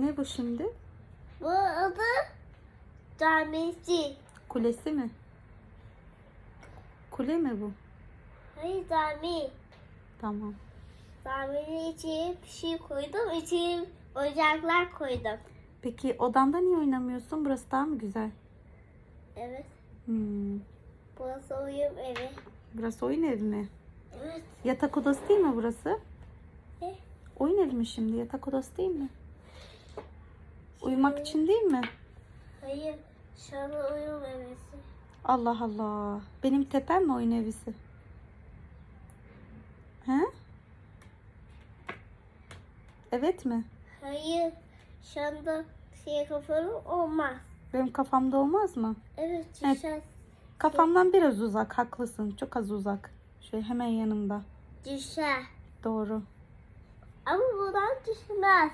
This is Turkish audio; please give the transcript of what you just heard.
Ne bu şimdi? Bu adı camisi. Kulesi mi? Kule mi bu? Hayır cami. Tamam. Caminin içine bir şey koydum. İçine oyuncaklar koydum. Peki odanda niye oynamıyorsun? Burası daha mı güzel? Evet. Hmm. Burası uyum evi. Burası oyun evi mi? Evet. Yatak odası değil mi burası? Ne? Oyun evi mi şimdi? Yatak odası değil mi? Uyumak için değil mi? Hayır. Şu an uyum evisi. Allah Allah. Benim tepem mi oyun evisi? He? Evet mi? Hayır. Şu anda şey kafalı olmaz. Benim kafamda olmaz mı? Evet. Evet. Düşer. Kafamdan biraz uzak. Haklısın. Çok az uzak. Şöyle hemen yanımda. Düşer. Doğru. Ama buradan düşmez.